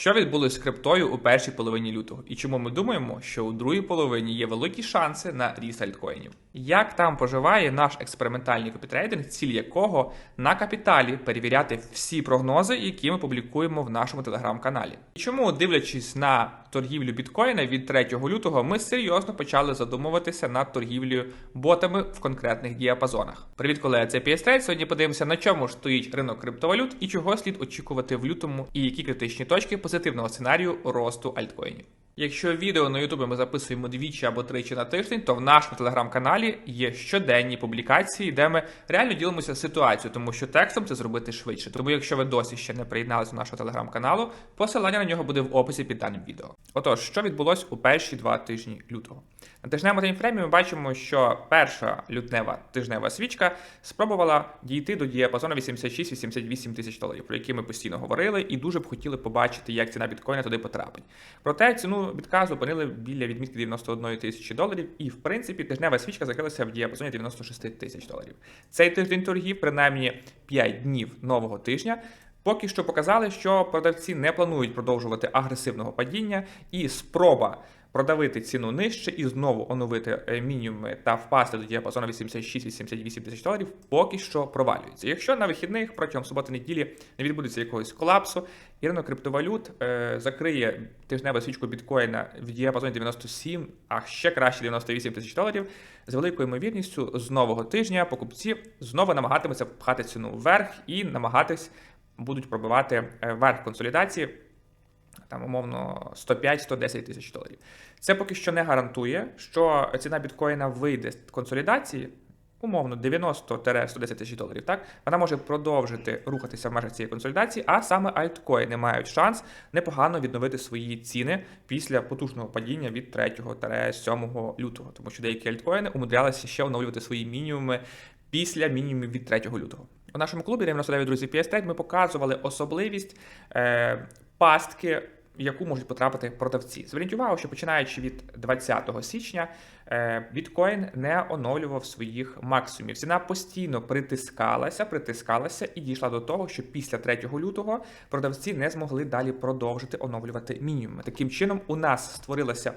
Що відбулося з криптою у першій половині лютого, і чому ми думаємо, що у другій половині є великі шанси на ріст альткоїнів? Як там поживає наш експериментальний копітрейдинг, ціль якого на капіталі перевіряти всі прогнози, які ми публікуємо в нашому телеграм-каналі? І чому, дивлячись на торгівлю біткоїна від 3 лютого, ми серйозно почали задумуватися над торгівлею ботами в конкретних діапазонах? Привіт, колеги, це PS Trade. Сьогодні подивимося, на чому ж стоїть ринок криптовалют і чого слід очікувати в лютому, і які критичні точки позитивного сценарію росту альткоїнів. Якщо відео на Ютубі ми записуємо двічі або тричі на тиждень, то в нашому телеграм-каналі є щоденні публікації, де ми реально ділимося ситуацією, тому що текстом це зробити швидше. Тому, якщо ви досі ще не приєдналися до нашого телеграм-каналу, посилання на нього буде в описі під даним відео. Отож, що відбулось у перші два тижні лютого? На тижневому таймфреймі ми бачимо, що перша лютнева тижнева свічка спробувала дійти до діапазону 86-88 тисяч доларів, про які ми постійно говорили, і дуже б хотіли побачити, як ціна біткоїна туди потрапить. Проте ціну бітка зупинили біля відмітки 91 тисячі доларів, і в принципі тижнева свічка закрилася в діапазоні 96 тисяч доларів. Цей тиждень торгів, принаймні 5 днів нового тижня. Поки що показали, що продавці не планують продовжувати агресивного падіння, і спроба продавити ціну нижче і знову оновити е, мінімуми та впасти до діапазону 86-88 тисяч доларів, поки що провалюється. Якщо на вихідних протягом суботи-неділі не відбудеться якогось колапсу, і ринок криптовалют е, закриє тижневу свічку біткоїна в діапазоні 97, а ще краще 98 тисяч доларів, з великою ймовірністю з нового тижня покупці знову намагатимуться пхати ціну вверх і намагатись будуть пробивати е, верх консолідації там умовно 105-110 тисяч доларів. Це поки що не гарантує, що ціна біткоїна вийде з консолідації. Умовно 90-110 тисяч доларів. Так вона може продовжити рухатися в межах цієї консолідації, а саме альткоїни мають шанс непогано відновити свої ціни після потужного падіння від 3-7 лютого, тому що деякі альткоїни умудрялися ще оновлювати свої мінімуми після мінімумів від 3 лютого. У нашому клубі 99 друзі PS ми показували особливість е, пастки, в яку можуть потрапити продавці. Зверніть увагу, що починаючи від 20 січня, е, біткоін не оновлював своїх максимумів. Ціна постійно притискалася, притискалася і дійшла до того, що після 3 лютого продавці не змогли далі продовжити оновлювати мінімуми. Таким чином, у нас створилася.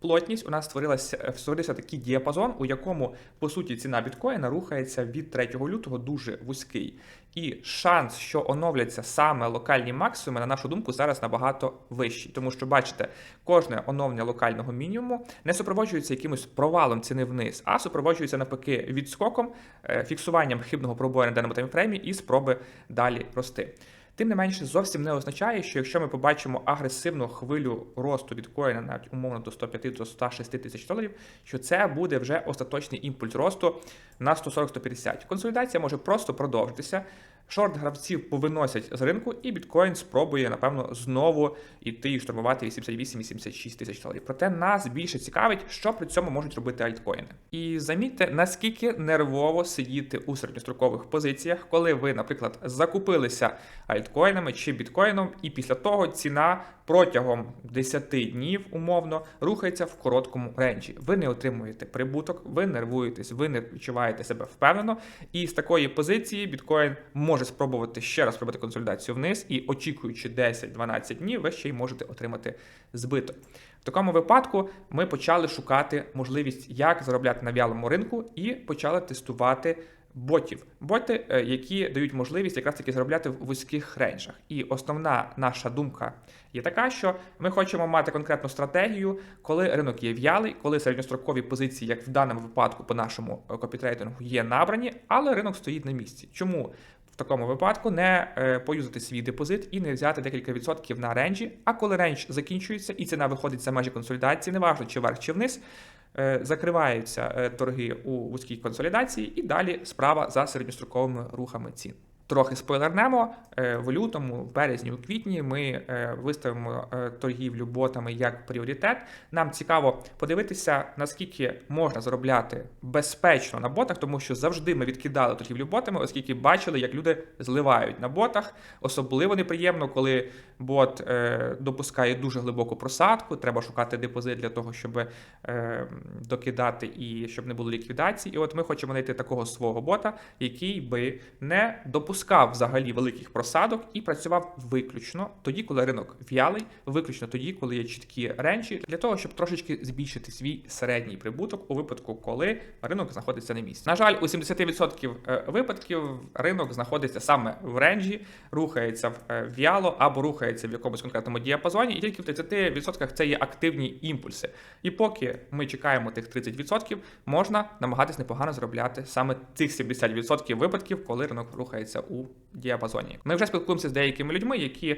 Плотність у нас створилася створився такий діапазон, у якому по суті ціна біткоїна рухається від 3 лютого дуже вузький. І шанс, що оновляться саме локальні максимуми, на нашу думку, зараз набагато вищий. Тому що, бачите, кожне оновлення локального мінімуму не супроводжується якимось провалом ціни вниз, а супроводжується навпаки відскоком, е, фіксуванням хибного пробою на даному таймфреймі і спроби далі рости. Тим не менше, зовсім не означає, що якщо ми побачимо агресивну хвилю росту біткоїна навіть умовно до 105 до 106 тисяч доларів, що це буде вже остаточний імпульс росту на 140-150. Консолідація може просто продовжитися. Шорт гравців повиносять з ринку, і біткоін спробує, напевно, знову йти і штурмувати 88-86 тисяч доларів. Проте нас більше цікавить, що при цьому можуть робити альткоїни. І замітьте, наскільки нервово сидіти у середньострокових позиціях, коли ви, наприклад, закупилися альткоїнами чи біткоїном, і після того ціна протягом 10 днів умовно рухається в короткому ренджі. Ви не отримуєте прибуток, ви нервуєтесь, ви не відчуваєте себе впевнено. І з такої позиції біткоін може спробувати ще раз робити консолідацію вниз, і очікуючи 10-12 днів, ви ще й можете отримати збиток. В такому випадку ми почали шукати можливість, як заробляти на вялому ринку, і почали тестувати. Ботів, боти, е, які дають можливість якраз таки заробляти в вузьких рейнджах. І основна наша думка є така, що ми хочемо мати конкретну стратегію, коли ринок є в'ялий, коли середньострокові позиції, як в даному випадку, по нашому е, копітрейдингу, є набрані, але ринок стоїть на місці. Чому? В такому випадку не е, поюзати свій депозит і не взяти декілька відсотків на ренджі. А коли рендж закінчується і ціна виходить за межі консолідації, неважно чи вверх, чи вниз, закриваються е, торги у вузькій консолідації, і далі справа за середньостроковими рухами цін. Трохи спойлернемо е, в лютому, в березні, у квітні ми е, виставимо е, торгівлю ботами як пріоритет. Нам цікаво подивитися, наскільки можна заробляти безпечно на ботах, тому що завжди ми відкидали торгівлю ботами, оскільки бачили, як люди зливають на ботах. Особливо неприємно, коли бот допускає дуже глибоку просадку. Треба шукати депозит для того, щоб докидати і щоб не було ліквідації. І от ми хочемо знайти такого свого бота, який би не допускав допускав взагалі великих просадок і працював виключно тоді, коли ринок в'ялий, виключно тоді, коли є чіткі ренчі, для того, щоб трошечки збільшити свій середній прибуток у випадку, коли ринок знаходиться на місці. На жаль, у 70% е, випадків ринок знаходиться саме в ренджі, рухається е, в'яло або рухається в якомусь конкретному діапазоні, і тільки в 30% це є активні імпульси. І поки ми чекаємо тих 30%, можна намагатись непогано заробляти саме цих 70% випадків, коли ринок рухається у діапазоні. Ми вже спілкуємося з деякими людьми, які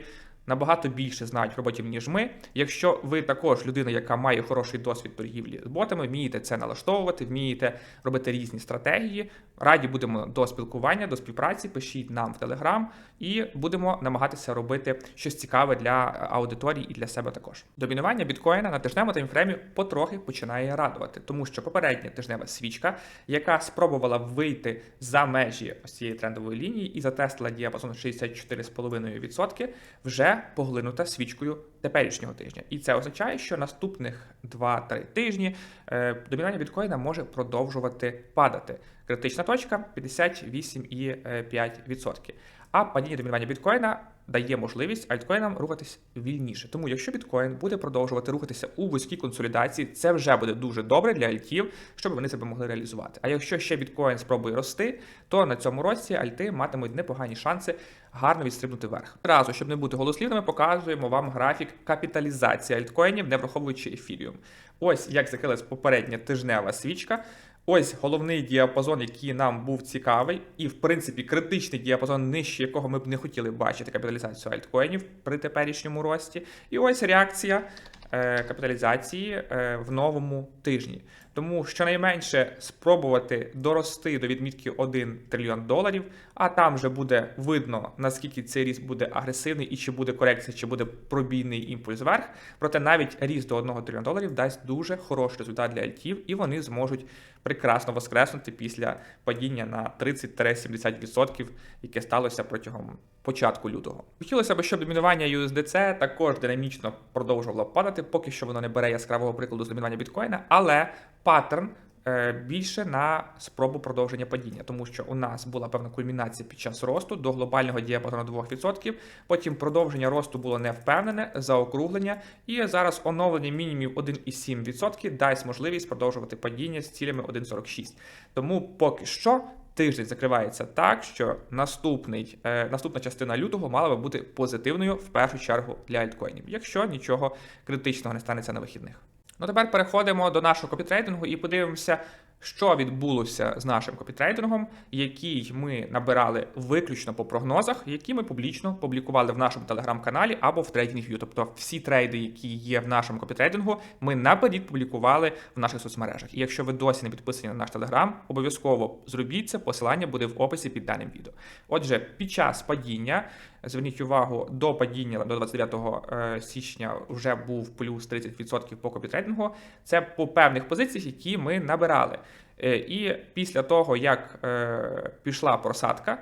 набагато більше знають роботів, ніж ми. Якщо ви також людина, яка має хороший досвід торгівлі з ботами, вмієте це налаштовувати, вмієте робити різні стратегії. Раді будемо до спілкування, до співпраці. Пишіть нам в Телеграм і будемо намагатися робити щось цікаве для аудиторії і для себе також. Домінування біткоїна на тижневому таймфреймі потрохи починає радувати, тому що попередня тижнева свічка, яка спробувала вийти за межі ось цієї трендової лінії і затестила діапазон 64,5%, вже поглинута свічкою теперішнього тижня. І це означає, що наступних 2-3 тижні е, домінування біткоїна може продовжувати падати. Критична точка 58,5%. А падіння домінування біткоїна дає можливість альткоїнам рухатись вільніше. Тому, якщо біткоін буде продовжувати рухатися у вузькій консолідації, це вже буде дуже добре для альтів, щоб вони себе могли реалізувати. А якщо ще біткоін спробує рости, то на цьому році альти матимуть непогані шанси гарно відстрибнути вверх. Разу, щоб не бути голослівними, показуємо вам графік капіталізації альткоїнів, не враховуючи ефіріум. Ось як закрилась попередня тижнева свічка. Ось головний діапазон, який нам був цікавий, і в принципі критичний діапазон, нижче якого ми б не хотіли бачити капіталізацію альткоїнів при теперішньому рості. І ось реакція е, капіталізації е, в новому тижні. Тому щонайменше спробувати дорости до відмітки 1 трильйон доларів, а там вже буде видно, наскільки цей ріст буде агресивний і чи буде корекція, чи буде пробійний імпульс вверх. Проте навіть ріст до 1 трильйона доларів дасть дуже хороший результат для альтів, і вони зможуть прекрасно воскреснути після падіння на 30-70%, яке сталося протягом початку лютого. Хотілося б, щоб домінування USDC також динамічно продовжувало падати, поки що воно не бере яскравого прикладу з домінування біткоїна, але паттерн е, більше на спробу продовження падіння, тому що у нас була певна кульмінація під час росту до глобального діапазону 2%, потім продовження росту було не впевнене, заокруглення, і зараз оновлення мінімумів 1,7% дасть можливість продовжувати падіння з цілями 1,46. Тому поки що. Тиждень закривається так, що наступний, е, наступна частина лютого мала би бути позитивною в першу чергу для альткоїнів, якщо нічого критичного не станеться на вихідних. Ну тепер переходимо до нашого копітрейдингу і подивимося, що відбулося з нашим копітрейдингом, який ми набирали виключно по прогнозах, які ми публічно публікували в нашому телеграм-каналі або в TradingView. Тобто всі трейди, які є в нашому копітрейдингу, ми наперед публікували в наших соцмережах. І якщо ви досі не підписані на наш телеграм, обов'язково зробіть це. Посилання буде в описі під даним відео. Отже, під час падіння. Зверніть увагу, до падіння до 29 е, січня вже був плюс 30% по копітрейдингу. Це по певних позиціях, які ми набирали. Е, і після того, як е, пішла просадка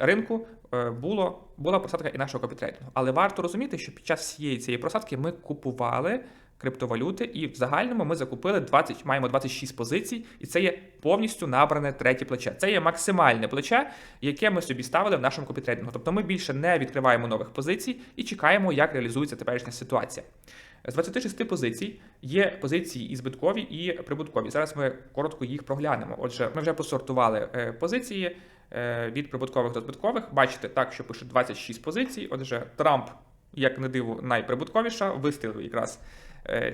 ринку, було, була просадка і нашого копітрейдингу. Але варто розуміти, що під час всієї цієї просадки ми купували криптовалюти, і в загальному ми закупили 20, маємо 26 позицій, і це є повністю набране третє плече. Це є максимальне плече, яке ми собі ставили в нашому копітрейдингу. Тобто ми більше не відкриваємо нових позицій і чекаємо, як реалізується теперішня ситуація. З 26 позицій є позиції і збиткові, і прибуткові. Зараз ми коротко їх проглянемо. Отже, ми вже посортували е, позиції е, від прибуткових до збиткових. Бачите, так, що пише 26 позицій. Отже, Трамп, як не диво, найприбутковіша, вистрілив якраз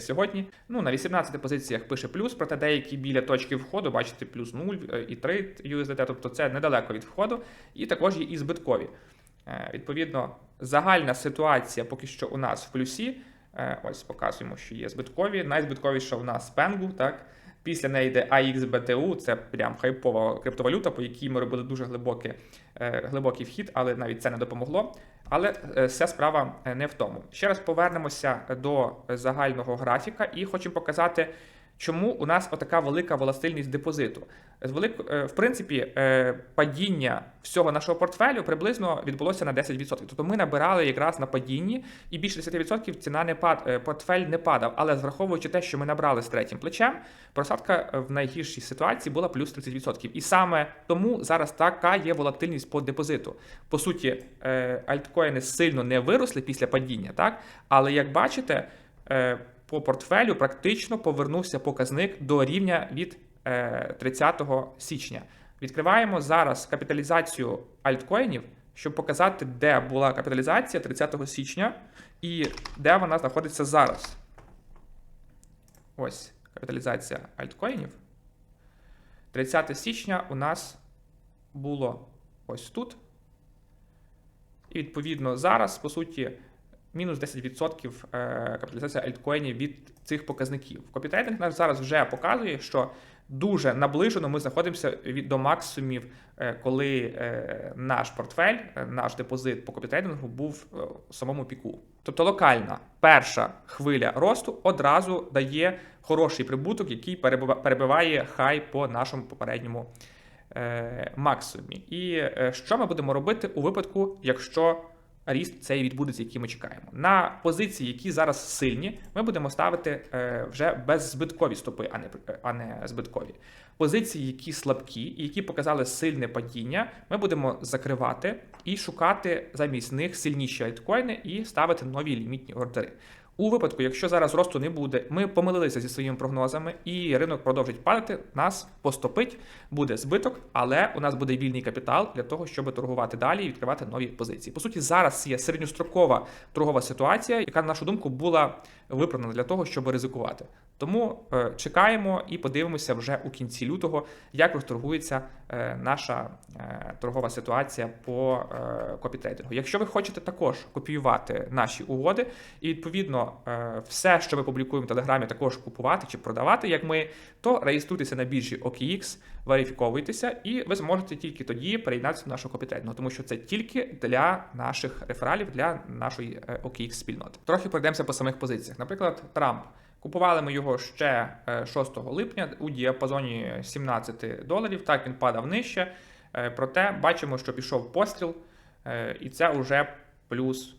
сьогодні. Ну, На 18 позиціях пише плюс, проте деякі біля точки входу, бачите, плюс 0 е, і 3 USDT, тобто це недалеко від входу. І також є і збиткові. Е, відповідно, загальна ситуація поки що у нас в плюсі. Ось показуємо, що є збиткові. Найзбитковіша у нас Пенгу. так? Після неї йде AXBTU, це прям хайпова криптовалюта, по якій ми робили дуже глибокий, глибокий вхід, але навіть це не допомогло. Але е, вся справа е, не в тому. Ще раз повернемося до загального графіка і хочу показати, Чому у нас отака велика волатильність депозиту? Е, В принципі, е, падіння всього нашого портфелю приблизно відбулося на 10%. Тобто ми набирали якраз на падінні, і більше 10% ціна не пад... е, портфель не падав. Але враховуючи те, що ми набрали з третім плечем, просадка в найгіршій ситуації була плюс 30%. І саме тому зараз така є волатильність по депозиту. По суті, альткоїни сильно не виросли після падіння, так? Але як бачите, по портфелю практично повернувся показник до рівня від е, 30 січня. Відкриваємо зараз капіталізацію альткоїнів, щоб показати, де була капіталізація 30 січня і де вона знаходиться зараз. Ось капіталізація альткоїнів. 30 січня у нас було ось тут. І відповідно зараз, по суті, мінус 10% е, капіталізація альткоїнів від цих показників. Копітрейдинг нас зараз вже показує, що дуже наближено ми знаходимося від до максимумів, е, коли е, наш портфель, наш депозит по копітрейдингу був в самому піку. Тобто локальна перша хвиля росту одразу дає хороший прибуток, який перебиває хай по нашому попередньому максимумі. І що ми будемо робити у випадку, якщо ріст цей відбудеться, який ми чекаємо? На позиції, які зараз сильні, ми будемо ставити е, вже беззбиткові стопи, а не, а не збиткові. Позиції, які слабкі і які показали сильне падіння, ми будемо закривати і шукати замість них сильніші альткоїни і ставити нові лімітні ордери. У випадку, якщо зараз росту не буде, ми помилилися зі своїми прогнозами, і ринок продовжить падати, нас поступить, буде збиток, але у нас буде вільний капітал для того, щоб торгувати далі і відкривати нові позиції. По суті, зараз є середньострокова торгова ситуація, яка, на нашу думку, була виправдана для того, щоб ризикувати. Тому е, чекаємо і подивимося вже у кінці лютого, як розторгується е, наша е, торгова ситуація по копітрейдингу. Якщо ви хочете також копіювати наші угоди, і відповідно все, що ми публікуємо в Телеграмі, також купувати чи продавати, як ми, то реєструйтеся на біржі OKX, верифіковуйтеся, і ви зможете тільки тоді приєднатися до нашого копітрейдингу, тому що це тільки для наших рефералів, для нашої OKX спільноти. Трохи пройдемося по самих позиціях. Наприклад, Трамп. Купували ми його ще е, 6 липня у діапазоні 17 доларів. Так він падав нижче. Е, Проте бачимо, що пішов постріл, е, і це вже плюс,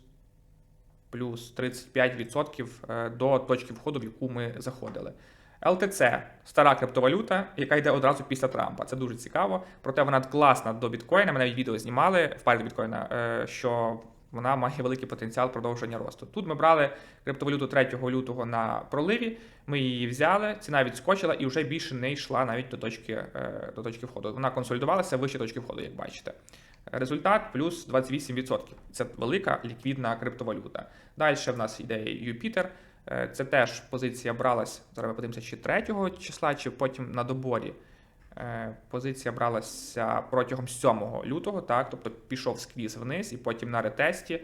плюс 35% е, до точки входу, в яку ми заходили. ЛТЦ стара криптовалюта, яка йде одразу після Трампа. Це дуже цікаво. Проте вона класна до біткоїна. Ми навіть відео знімали в парі до біткоїна, е, що вона має великий потенціал продовження росту. Тут ми брали криптовалюту 3 лютого на проливі. Ми її взяли, ціна відскочила і вже більше не йшла навіть до точки, е, до точки входу. Вона консолідувалася вище точки входу, як бачите. Результат плюс 28%. Це велика ліквідна криптовалюта. Далі в нас йде Юпітер. Е, Це теж позиція бралась. Зараз подивимося, чи 3 числа, чи потім на доборі. Е, Позиція бралася протягом 7 лютого, так, тобто пішов сквіз вниз, і потім на ретесті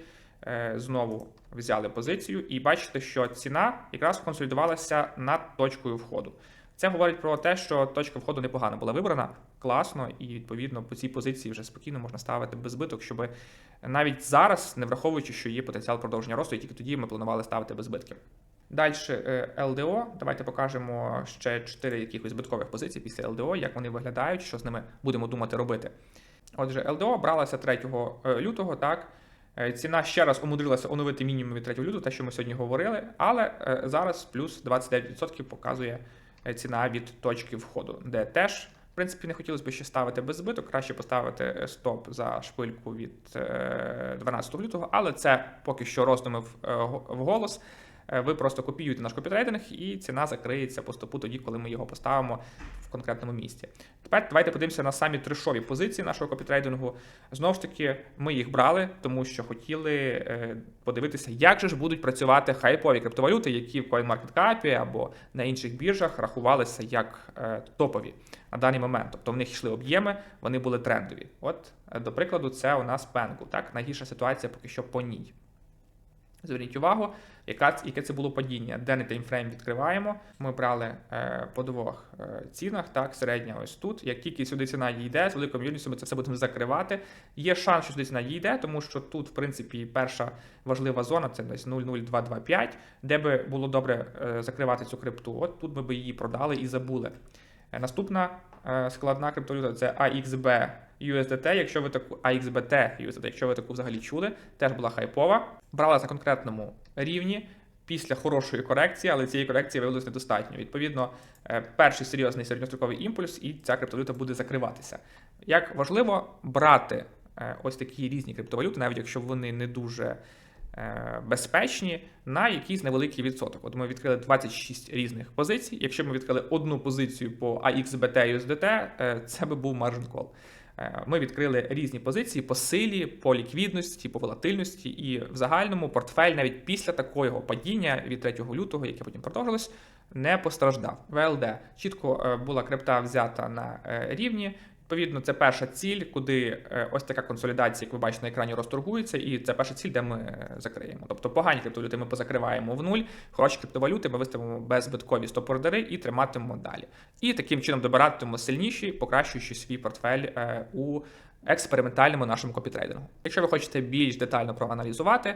е, знову взяли позицію. І бачите, що ціна якраз консолідувалася над точкою входу. Це говорить про те, що точка входу непогано була вибрана, класно, і відповідно по цій позиції вже спокійно можна ставити без збиток, щоб навіть зараз, не враховуючи, що є потенціал продовження росту, і тільки тоді ми планували ставити без збитків. Далі ЛДО. Давайте покажемо ще 4 якихось збиткових позицій після ЛДО, як вони виглядають, що з ними будемо думати робити. Отже, ЛДО бралася 3 лютого, так. Е, Ціна ще раз умудрилася оновити мінімум від 3 лютого, те, що ми сьогодні говорили, але е, зараз плюс 29% показує е, ціна від точки входу, де теж, в принципі, не хотілося б ще ставити без збиток, краще поставити е, стоп за шпильку від е, 12 лютого, але це поки що роздуми в, е, го- вголос. Е, Ви просто копіюєте наш копітрейдинг, і ціна закриється по стопу тоді, коли ми його поставимо в конкретному місці. Тепер давайте подивимося на самі трешові позиції нашого копітрейдингу. Знову ж таки, ми їх брали, тому що хотіли е, подивитися, як же ж будуть працювати хайпові криптовалюти, які в CoinMarketCap або на інших біржах рахувалися як е, топові на даний момент. Тобто в них йшли об'єми, вони були трендові. От, е, до прикладу, це у нас Pengu, так, найгірша ситуація поки що по ній. Зверніть увагу, яка, яке це було падіння. Денний таймфрейм відкриваємо. Ми брали е, по двох е, цінах, так, середня ось тут. Як тільки сюди ціна дійде, з великою ймовірністю ми це все будемо закривати. Є шанс, що сюди ціна дійде, тому що тут, в принципі, перша важлива зона це десь 00225, де би було добре е, закривати цю крипту. От тут ми би її продали і забули. Е, Наступна е, складна криптовалюта це AXB USDT, якщо ви таку AXBT USDT, якщо ви таку взагалі чули, теж була хайпова. Бралася на конкретному рівні після хорошої корекції, але цієї корекції виявилось недостатньо. Відповідно, е, перший серйозний середньостроковий імпульс, і ця криптовалюта буде закриватися. Як важливо брати е, ось такі різні криптовалюти, навіть якщо вони не дуже е, безпечні, на якийсь невеликий відсоток. От ми відкрили 26 різних позицій. Якщо ми відкрили одну позицію по AXBT USDT, це би був margin call. Е, Ми відкрили різні позиції по силі, по ліквідності, по волатильності, і в загальному портфель навіть після такого падіння від 3 лютого, яке потім продовжилось, не постраждав. ВЛД чітко е, була крипта взята на е, рівні. Відповідно, це перша ціль, куди е, ось така консолідація, як ви бачите на екрані, розторгується, і це перша ціль, де ми е, закриємо. Тобто погані криптовалюти ми позакриваємо в нуль, хороші криптовалюти ми виставимо беззбиткові стоп-ордери і триматимемо далі. І таким чином добиратимемо сильніші, покращуючи свій портфель е, у експериментальному нашому копітрейдингу. Якщо ви хочете більш детально проаналізувати.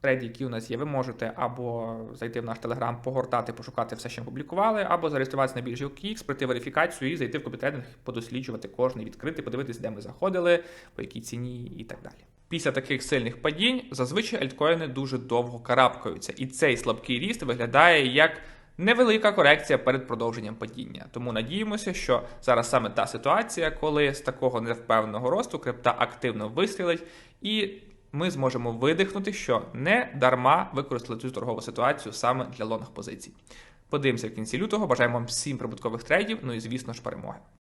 Трейди, які у нас є, ви можете або зайти в наш телеграм, погортати, пошукати все, що ми публікували, або зареєструватися на біржі OKX, пройти верифікацію і зайти в копітрейдинг, подосліджувати кожний відкритий, подивитись, де ми заходили, по якій ціні і так далі. Після таких сильних падінь зазвичай альткоїни дуже довго карабкаються, і цей слабкий ріст виглядає як невелика корекція перед продовженням падіння. Тому надіємося, що зараз саме та ситуація, коли з такого невпевненого росту крипта активно вистрілить і ми зможемо видихнути, що не дарма використали цю торгову ситуацію саме для лонг позицій. Подивимося в кінці лютого. Бажаємо вам всім прибуткових трейдів, ну і звісно ж перемоги.